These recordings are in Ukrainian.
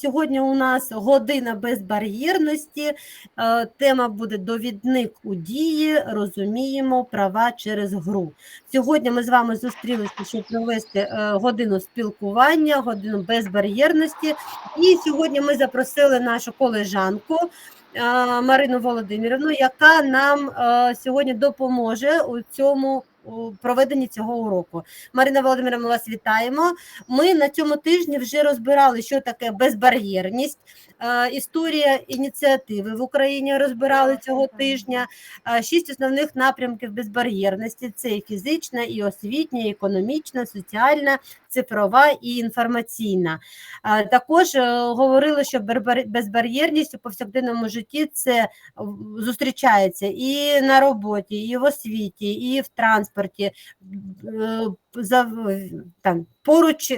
сьогодні у нас година безбар'єрності. Е, Тема буде довідник у дії. Розуміємо права через гру. Сьогодні ми з вами зустрілися, щоб провести е, годину спілкування, годину безбар'єрності. І сьогодні ми запросили нашу колежанку. е, Марину Володимирівну, яка нам сьогодні допоможе у цьому у проведенні цього уроку. Марина Володимирівна, ми вас вітаємо. Ми на цьому тижні вже розбирали, що таке безбар'єрність. Е, Історія ініціативи в Україні розбирали цього тижня. Е, Шість основних напрямків безбар'єрності: це і фізична, і освітня, і економічна, соціальна, цифрова і інформаційна. Е, Також говорили, що безбар'єрність у повсякденному житті це зустрічається і на роботі, і в освіті, і в транспорті. Е, За, там, поруч е,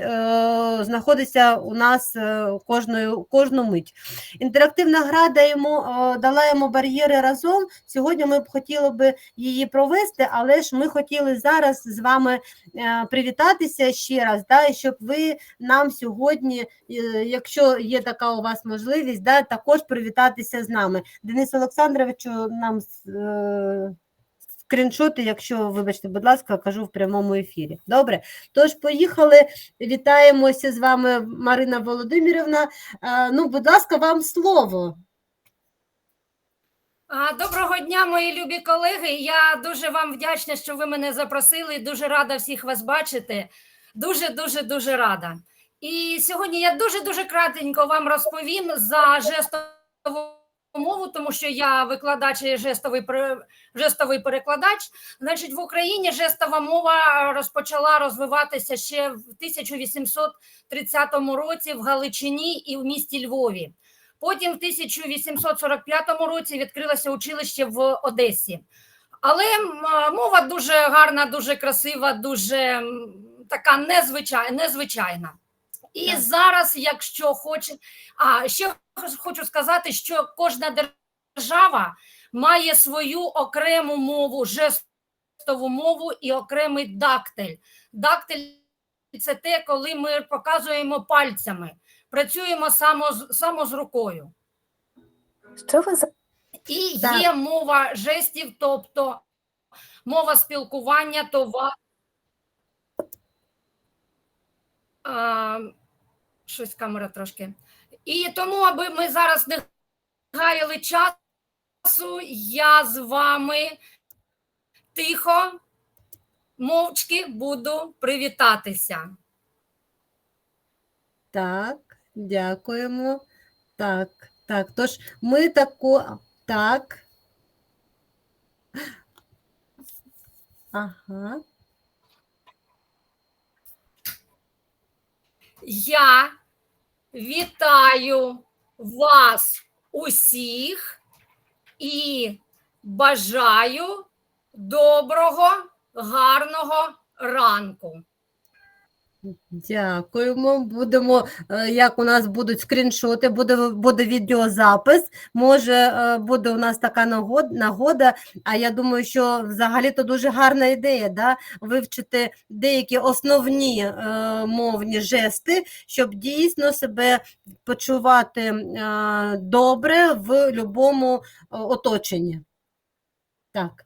знаходиться у нас е, кожною, кожну мить. Інтерактивна гра даємо, е, дала йому бар'єри разом. Сьогодні ми б хотіли би її провести, але ж ми хотіли зараз з вами е, привітатися ще раз, да, щоб ви нам сьогодні, е, якщо є така у вас можливість, да, також привітатися з нами. Денис Олександровичу нам е, скріншоти, якщо, вибачте, будь ласка, кажу в прямому ефірі. Добре? Тож, поїхали, вітаємося з вами, Марина Володимирівна. Ну, будь ласка, вам слово. Доброго дня, мої любі колеги. Я дуже вам вдячна, що ви мене запросили. Дуже рада всіх вас бачити. Дуже, дуже, дуже рада. І сьогодні я дуже дуже кратенько вам розповім за жестову мову, тому що я викладач і жестовий жестовий перекладач. Значить, в Україні жестова мова розпочала розвиватися ще в 1830 році в Галичині і в місті Львові. Потім в 1845 році відкрилося училище в Одесі. Але мова дуже гарна, дуже красива, дуже така незвичайна. І Так. зараз, якщо хоче, а ще хочу сказати, що кожна держава має свою окрему мову, жестову мову і окремий дактиль. Дактиль це те, коли ми показуємо пальцями, працюємо само, само з рукою. Що ви за І Так. є мова жестів, тобто мова спілкування, това. Щось камера трошки. І тому, аби ми зараз не гаяли часу, я з вами тихо, мовчки буду привітатися. Так, дякуємо. Так, так. Тож ми тако. Так. Ага. Я вітаю вас усіх і бажаю доброго, гарного ранку. Дякуємо. Будемо, е, як у нас будуть скріншоти, буде, буде відеозапис. Може, е, буде у нас така нагода. А я думаю, що взагалі то дуже гарна ідея, да? вивчити деякі основні е, мовні жести, щоб дійсно себе почувати добре в будь-якому оточенні. Так,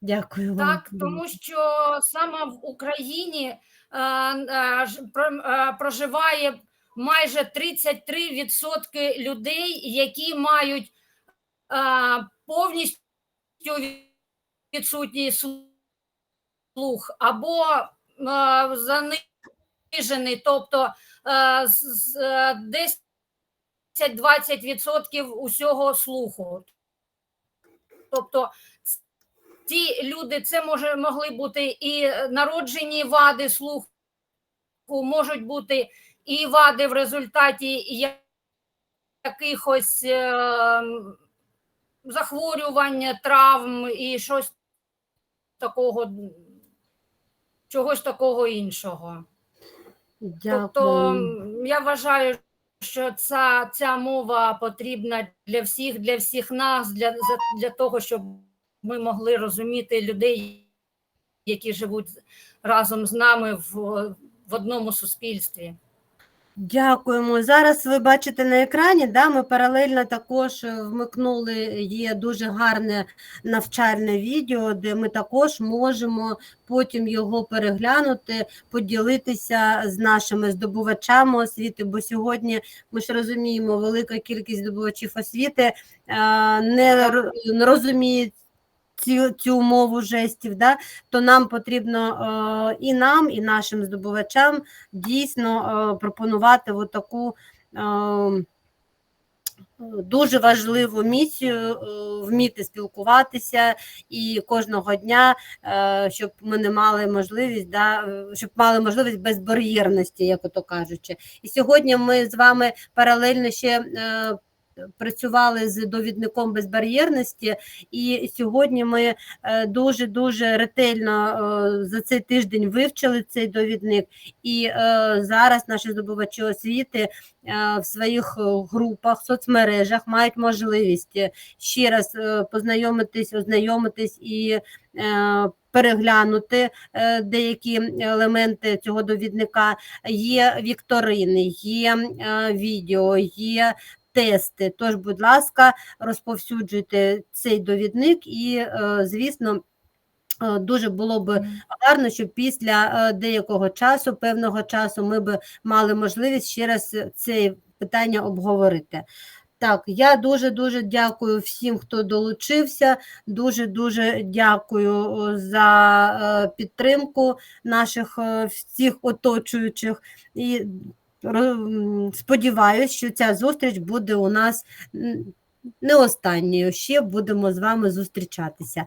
дякую вам. Так, тому що саме в Україні е, е, е, проживає майже 33% людей, які мають е, повністю відсутній слух або е, занижений, тобто е, з- з- е, 10-20% усього слуху. Тобто ці люди це може могли бути і народжені вади слуху, можуть бути і вади в результаті якихось е, захворювань, травм і щось такого, чогось такого іншого. Тобто Дякую. м, я вважаю, що ця, ця мова потрібна для всіх, для всіх нас, для, для того, щоб ми могли розуміти людей, які живуть разом з нами в, в одному суспільстві. Дякуємо. Зараз ви бачите на екрані, да, ми паралельно також вмикнули, є дуже гарне навчальне відео, де ми також можемо потім його переглянути, поділитися з нашими здобувачами освіти, бо сьогодні ми ж розуміємо, велика кількість здобувачів освіти е, не розуміють цю, цю мову жестів, да, то нам потрібно е, і нам, і нашим здобувачам дійсно е, пропонувати таку е, дуже важливу місію вміти спілкуватися і кожного дня, щоб ми не мали можливість, да, щоб мали можливість безбар'єрності, як ото кажучи. І сьогодні ми з вами паралельно ще. Працювали з довідником безбар'єрності, і сьогодні ми дуже дуже ретельно е, за цей тиждень вивчили цей довідник, і е, зараз наші здобувачі освіти е, в своїх групах, соцмережах мають можливість ще раз познайомитись, ознайомитись і переглянути деякі елементи цього довідника. Є вікторини, є відео, є тести. Тож, будь ласка, розповсюджуйте цей довідник і, е, звісно, е, Дуже було б гарно, щоб після е, деякого часу, певного часу, ми б мали можливість ще раз це питання обговорити. Так, я дуже дуже дякую всім, хто долучився. Дуже дуже дякую за підтримку наших всіх оточуючих. І сподіваюсь, що ця зустріч буде у нас не останньою. Ще будемо з вами зустрічатися.